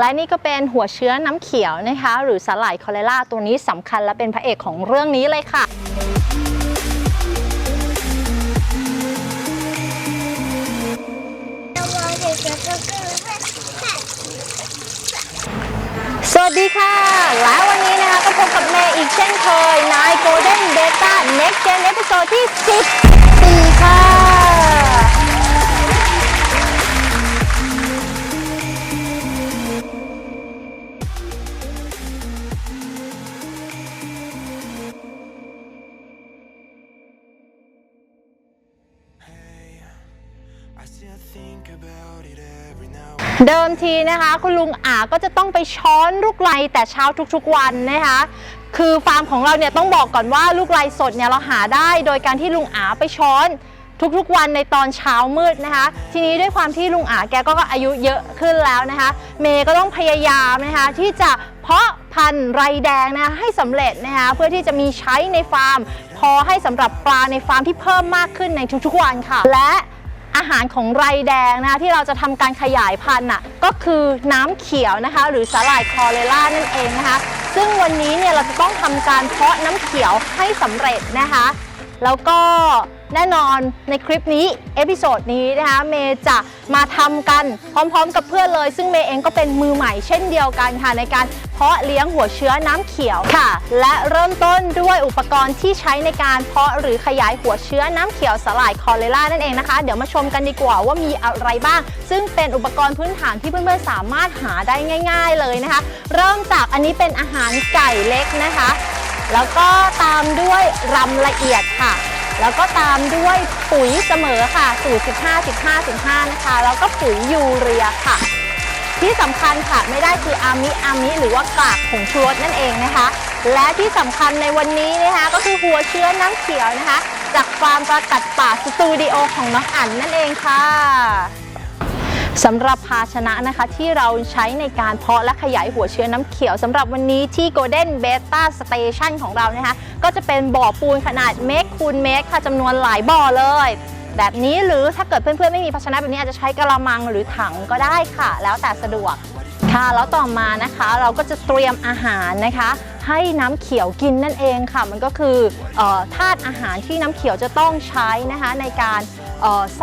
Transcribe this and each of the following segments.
และนี่ก็เป็นหัวเชื้อน้ำเขียวนะคะ หรือสาหร่ายคอเลราตัวนี้สำคัญและเป็นพระเอกของเรื่องนี้เลยค่ะสวัสดีค่ะ และวันนี้นะคะก็พบกับเมย์อีกเช่นเคยใน Golden Beta Next Gen เอพิโซดที่14 เดิมทีนะคะ คุณลุงอาก็จะต้องไปช้อนลูกไลแต่เช้าทุกๆวันนะคะ คือฟาร์มของเราเนี่ยต้องบอกก่อนว่าลูกไลสดเนี่ยเราหาได้ โดยการที่ลุงอาไปช้อนทุกๆวันในตอนเช้ามืดนะคะ ทีนี้ด้วยความที่ลุงอาแกก็อายุเยอะขึ้นแล้วนะคะ เมย์ก็ต้องพยายามนะคะ ที่จะเพาะพันธุ์ไรแดงนะคะให้สำเร็จนะคะเพื่อที่จะมีใช้ในฟาร์ม พอให้สำหรับปลาในฟาร์มที่เพิ่มมากขึ้นในทุกๆวันค่ะ และ อาหารของไรแดงนะที่เราจะทำการขยายพันธุ์น่ะก็คือน้ำเขียวนะคะ หรือสาหร่ายคอเรล่านั่นเองนะคะ ซึ่งวันนี้เนี่ยเราจะต้องทำการเพาะน้ำเขียวให้สำเร็จนะคะ แล้วก็ แน่นอนในคลิปนี้ เอพิโซดนี้นะคะเมย์จะมาทำกันพร้อมๆกับเพื่อนเลย ซึ่งเมย์เองก็เป็นมือใหม่เช่นเดียวกันค่ะในการเพาะเลี้ยงหัวเชื้อน้ำเขียวค่ะ และเริ่มต้นด้วยอุปกรณ์ที่ใช้ในการเพาะหรือขยายหัวเชื้อน้ำเขียวสลายคอเลล่านั่นเองนะคะ เดี๋ยวมาชมกันดีกว่าว่ามีอะไรบ้าง ซึ่งเป็นอุปกรณ์พื้นฐานที่เพื่อนๆสามารถหาได้ง่าย ๆเลยนะคะ เริ่มจากอันนี้เป็นอาหารไก่เล็กนะคะ แล้วก็ตามด้วยรำละเอียดค่ะ แล้วก็ตามด้วยปุ๋ยเสมอค่ะสูตร 15 15 15 นะคะ แล้วก็ปุ๋ยยูเรียค่ะ ที่สำคัญค่ะไม่ได้คืออามิอามิหรือว่ากากผงชูรสนั่นเองนะคะ และที่สำคัญในวันนี้นะคะก็คือหัวเชื้อน้ำเขียวนะคะ จากฟาร์มประกัดป่าสตูดิโอของน้องอั๋นนั่นเองค่ะ สำหรับภาชนะนะคะที่เราใช้ในการเพาะและขยายหัวเชื้อน้ำเขียวสำหรับวันนี้ที่ Golden Beta Station ของเรานะคะ ก็จะเป็นบ่อปูนขนาดเมตรคูณเมตรค่ะจำนวนหลายบ่อเลย แบบนี้หรือถ้าเกิดเพื่อนๆไม่มีภาชนะแบบนี้อาจจะใช้กระมังหรือถังก็ได้ค่ะ แล้วแต่สะดวกค่ะแล้วต่อมานะคะเราก็จะเตรียมอาหารนะคะ ให้น้ำเขียวกินนั่นเองค่ะ มันก็คือออธาตุอาหารที่น้ำเขียวจะต้องใช้นะคะในการ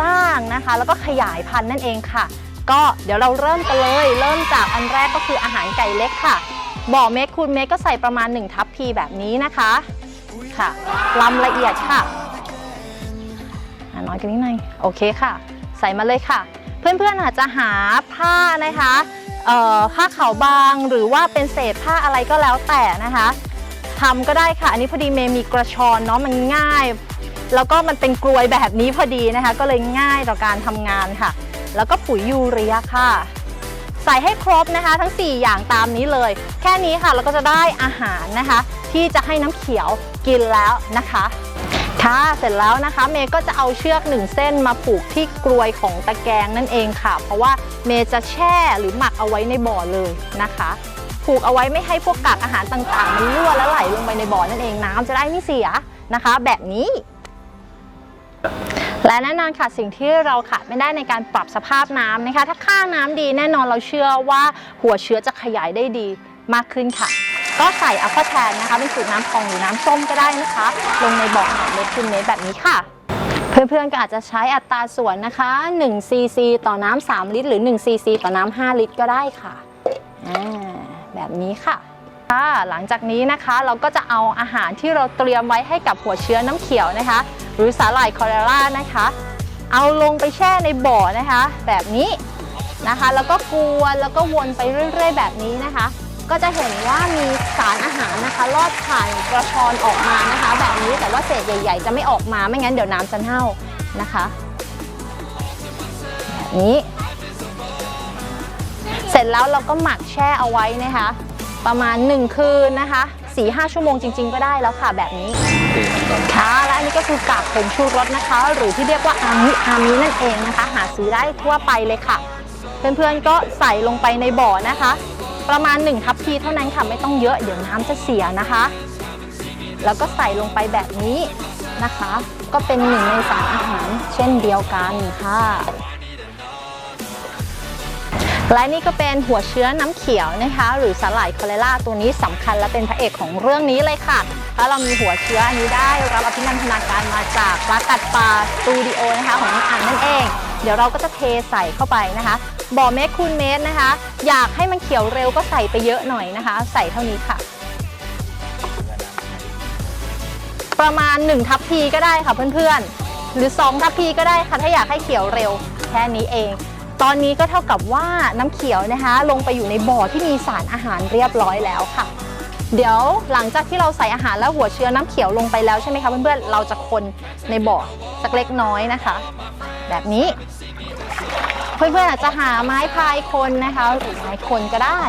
สร้างนะคะ แล้วก็ขยายพันธุ์นั่นเองค่ะ ก็เดี๋ยวเราเริ่มกันเลย เริ่มจากอันแรกก็คืออาหารไก่เล็กค่ะบ่อเม็ดคูณเม็ดก็ใส่ประมาณ 1 ทัพพีแบบนี้นะคะค่ะลำละเอียดค่ะน้อยกันนิดหน่อยโอเคค่ะ ใส่มาเลยค่ะ เพื่อนๆอาจจะหาผ้านะคะเอ่อผ้าขาวบางหรือว่าเป็นเศษผ้าอะไรก็แล้วแต่นะคะทำก็ได้ค่ะ อันนี้พอดีเมย์มีกระชอนเนาะมันง่าย แล้วก็มันเป็นกลวยแบบนี้พอดีนะคะ ก็เลยง่ายต่อการทำงานค่ะ แล้วก็ปุ๋ยยูเรียค่ะ ใส่ให้ครบนะคะ ทั้ง 4 อย่างตามนี้เลย แค่นี้ค่ะเราก็จะได้อาหารนะคะ ที่จะให้น้ำเขียวกินแล้วนะคะค่ะเสร็จแล้วนะคะเมย์ก็จะเอาเชือกหนึ่งเส้นมาผูกที่กลวยของตะแกรงนั่นเองค่ะ เพราะว่าเมย์จะแช่หรือหมักเอาไว้ในบ่อเลยนะคะ ผูกเอาไว้ไม่ให้พวกกากอาหารต่างๆ มันรั่วและไหลลงไปในบ่อนั่นเองน้ำจะได้ไม่เสียนะคะ แบบนี้ และแน่นอนค่ะสิ่งที่เราขาดไม่ได้ในการปรับสภาพน้ำนะคะ ถ้าค่าน้ำดีแน่นอนเราเชื่อว่าหัวเชื้อจะขยายได้ดีมากขึ้นค่ะ ก็ใส่อะควาแทนนะคะเป็นสูตรน้ำพองหรือน้ำส้มก็ได้นะคะ ลงในบ่อหนเม็ดคุณเมตรแบบนี้ค่ะเพื่อนๆ ก็อาจจะใช้อัตราส่วนนะคะ1ซีซีต่อน้ำ3ลิตร หรือ1ซีซีต่อน้ำ5ลิตรก็ได้ค่ะอ่าแบบนี้ค่ะค่ะหลังจากนี้นะคะเราก็จะเอาอาหารที่เราเตรียมไว้ให้กับหัวเชื้อน้ำเขียวนะคะ หรือสาหร่ายคอเรล่านะคะ เอาลงไปแช่ในบ่อนะคะ แบบนี้นะคะ แล้วก็กวนแล้วก็วนไปเรื่อยๆ แบบนี้นะคะ ก็จะเห็นว่ามีสารอาหารนะคะลอดผ่านกระชอนออกมานะคะ แบบนี้แต่ว่าเศษใหญ่ ๆ จะไม่ออกมาไม่งั้นเดี๋ยวน้ำจะเน่านะคะแบบนี้ เสร็จแล้วเราก็หมักแช่เอาไว้นะคะ ประมาณ 1 คืนนะคะ 4-5 ชั่วโมงจริง ๆ ก็ได้แล้วค่ะแบบนี้ค่ะและอันนี้ก็คือกากผงชูรสนะคะ หรือที่เรียกว่าอามิอามินั่นเองนะคะ หาซื้อได้ทั่วไปเลยค่ะ เพื่อนๆก็ใส่ลงไปในบ่อนะคะ ประมาณ1ทัพพีเท่านั้นค่ะไม่ต้องเยอะเดี๋ยวน้ำจะเสียนะคะ แล้วก็ใส่ลงไปแบบนี้นะคะ ก็เป็นหนึ่งในสารอาหารเช่นเดียวกันค่ะ และนี่ก็เป็นหัวเชื้อน้ำเขียวนะคะ หรือสาหร่ายคอเลราตัวนี้สำคัญและเป็นพระเอกของเรื่องนี้เลยค่ะ แล้วเรามีหัวเชื้ออันนี้ได้รับอภินันทนาการมาจากปลากัดปลาสตูดิโอนะคะของน้องอันนั่นเอง เดี๋ยวเราก็จะเทใส่เข้าไปนะคะบ่อเมตรคูณเมตรนะคะ อยากให้มันเขียวเร็วก็ใส่ไปเยอะหน่อยนะคะ ใส่เท่านี้ค่ะ ประมาณ1ทัพพีก็ได้ค่ะเพื่อนๆ หรือ2ทัพพีก็ได้ค่ะถ้าอยากให้เขียวเร็วแค่นี้เอง ตอนนี้ก็เท่ากับว่าน้ำเขียวนะคะ ลงไปอยู่ในบ่อที่มีสารอาหารเรียบร้อยแล้วค่ะ เดี๋ยวหลังจากที่เราใส่อาหารแล้วหัวเชื้อน้ำเขียวลงไปแล้วใช่ไหมคะเพื่อนๆเราจะคนในบ่อสักเล็กน้อยนะคะ แบบนี้ เพื่อนๆอาจจะหาไม้พายคนนะคะหรือไม้คนก็ได้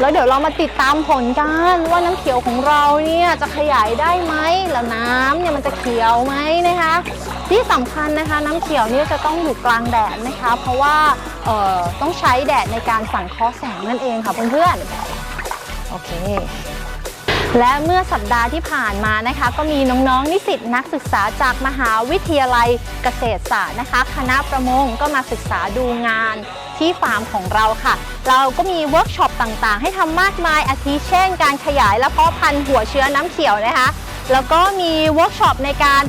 แล้วเดี๋ยวเรามาติดตามผลกันว่าน้ำเขียวของเราเนี่ยจะขยายได้ไหมแล้วน้ำเนี่ยมันจะเขียวไหมนะคะ ที่สำคัญนะคะน้ำเขียวเนี่ยจะต้องอยู่กลางแดดนะคะ เพราะว่าเอ่อต้องใช้แดดในการสังเคราะห์แสงนั่นเองค่ะเพื่อนๆโอเคและเมื่อสัปดาห์ที่ผ่านมานะคะ ก็มีน้องๆนิสิตนักศึกษาจากมหาวิทยาลัยเกษตรศาสตร์นะคะ คณะประมงก็มาศึกษาดูงานที่ฟาร์มของเราค่ะ เราก็มีเวิร์กช็อปต่างๆ ให้ทำมากมายอาทิเช่น การขยายและเพาะพันธุ์หัวเชื้อน้ำเขียวนะคะ แล้วก็มีเวิร์กช็อปในการ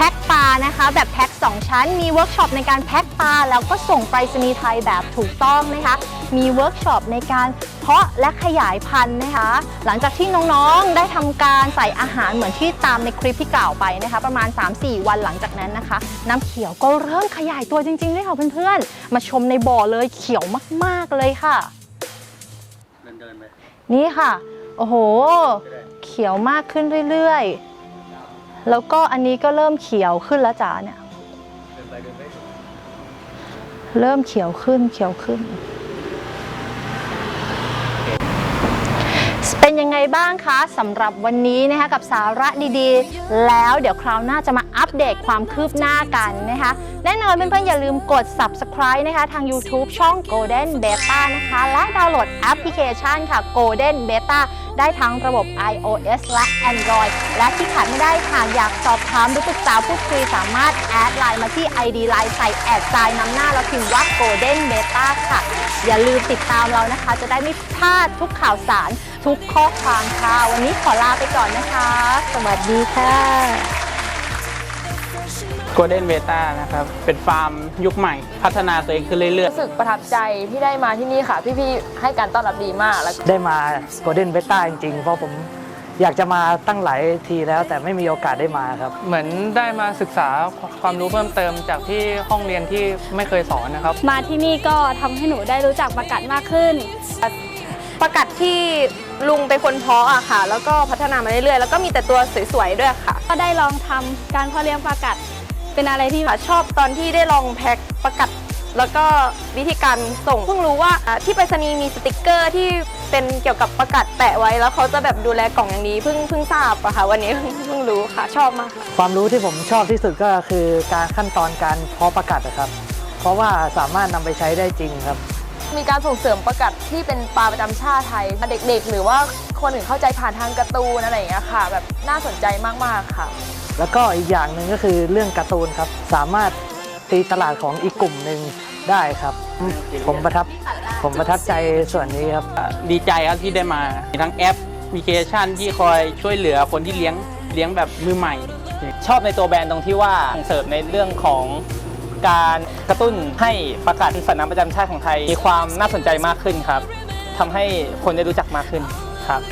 แพ็คปลานะคะ แบบแพ็ค2 ชั้น มีเวิร์กช็อปในการแพ็คปลาแล้วก็ส่งไปรษณีย์ไทยแบบถูกต้องนะคะ มีเวิร์กช็อปในการเพาะและขยายพันธุ์นะคะ หลังจากที่น้องๆได้ทำการใส่อาหารเหมือนที่ตามในคลิปที่กล่าวไปนะคะ ประมาณ 3-4 วันหลังจากนั้นนะคะ น้ำเขียวก็เริ่มขยายตัวจริงๆด้วยค่ะเพื่อนๆ มาชมในบ่อเลยเขียวมากๆเลยค่ะเดินเดินไปนี่ค่ะ โอ้โห เขียวมากขึ้นเรื่อยๆ แล้วก็อันนี้ก็เริ่มเขียวขึ้นแล้วจ้าเนี่ยเดินไปเดินไปเริ่มเขียวขึ้นเขียวขึ้น เป็นยังไงบ้างคะสำหรับวันนี้นะคะกับสาระดีๆ แล้วเดี๋ยวคราวหน้าจะมาอัปเดตความคืบหน้ากันนะคะแน่นอนเพื่อนๆอย่าลืมกด subscribe นะคะทาง YouTube ช่อง Golden Beta นะคะ และดาวน์โหลดแอปพลิเคชันค่ะ Golden Beta ได้ทั้งระบบ iOS และ Android และที่ขาดไม่ได้หากอยากสอบถามหรือปรึกษาพูดคุยสามารถแอดไลน์มาที่ ID Line ใส่แอดไซน์นำหน้าแล้วพิมพ์ว่า Golden Beta ค่ะ อย่าลืมติดตามเรานะคะ จะได้ไม่พลาดทุกข่าวสาร ทุกข้อความค่ะ วันนี้ขอลาไปก่อนนะคะ สวัสดีค่ะโกลเด้นเบต้านะครับ เป็นฟาร์มยุคใหม่ พัฒนาตัวเองขึ้นเรื่อยรู้สึกประทับใจที่ได้มาที่นี่ค่ะ พี่ๆให้การต้อนรับดีมากแล้ว ได้มา Golden Beta จริงๆ เพราะผมอยากจะมาตั้งหลายทีแล้วแต่ไม่มีโอกาสได้มาครับเหมือนได้มาศึกษาความรู้เพิ่มเติมจากที่ห้องเรียนที่ไม่เคยสอนนะครับ มาที่นี่ก็ทำให้หนูได้รู้จักประกัดมากขึ้น ประกัดที่ ลุงเป็นคนเพาะอะค่ะ แล้วก็พัฒนามาเรื่อยๆ แล้วก็มีแต่ตัวสวยๆด้วยค่ะ ก็ได้ลองทำการเพาะเลี้ยงประกัด เป็นอะไรที่ค่ะชอบตอนที่ได้ลองแพ็คประกัด แล้วก็วิธีการส่งเพิ่งรู้ว่าอ่าที่ไปรษณีย์มีสติกเกอร์ที่เป็นเกี่ยวกับประกัดแปะไว้ แล้วเขาจะแบบดูแลกล่องอย่างดีเพิ่งเพิ่งทราบอะค่ะ วันนี้ เพิ่งรู้ค่ะชอบมากค่ะ ความรู้ที่ผมชอบที่สุดก็คือการขั้นตอนการเพาะประกาศนะครับ เพราะว่าสามารถนำไปใช้ได้จริงครับ มีการส่งเสริมประกัดที่เป็นปลาประจำชาติไทยเด็กๆ หรือว่าคนอื่นเข้าใจผ่านทางการ์ตูนอะไรอย่างเงี้ยค่ะ แบบน่าสนใจมากๆค่ะ แล้วก็อีกอย่างหนึ่งก็คือเรื่องการ์ตูนครับ สามารถตีตลาดของอีกกลุ่มหนึ่งได้ครับ ผมประทับผมประทับใจส่วนนี้ครับๆดีใจครับที่ได้มามีทั้งแอปพลิเคชันที่คอยช่วยเหลือคนที่เลี้ยงเลี้ยงแบบมือใหม่ ชอบในตัวแบรนด์ตรงที่ว่าส่งเสริมในเรื่องของ การกระตุ้นให้ประกาศสัตว์น้ำประจำชาติของไทย มีความน่าสนใจมากขึ้นครับทำให้คนได้รู้จักมากขึ้นครับ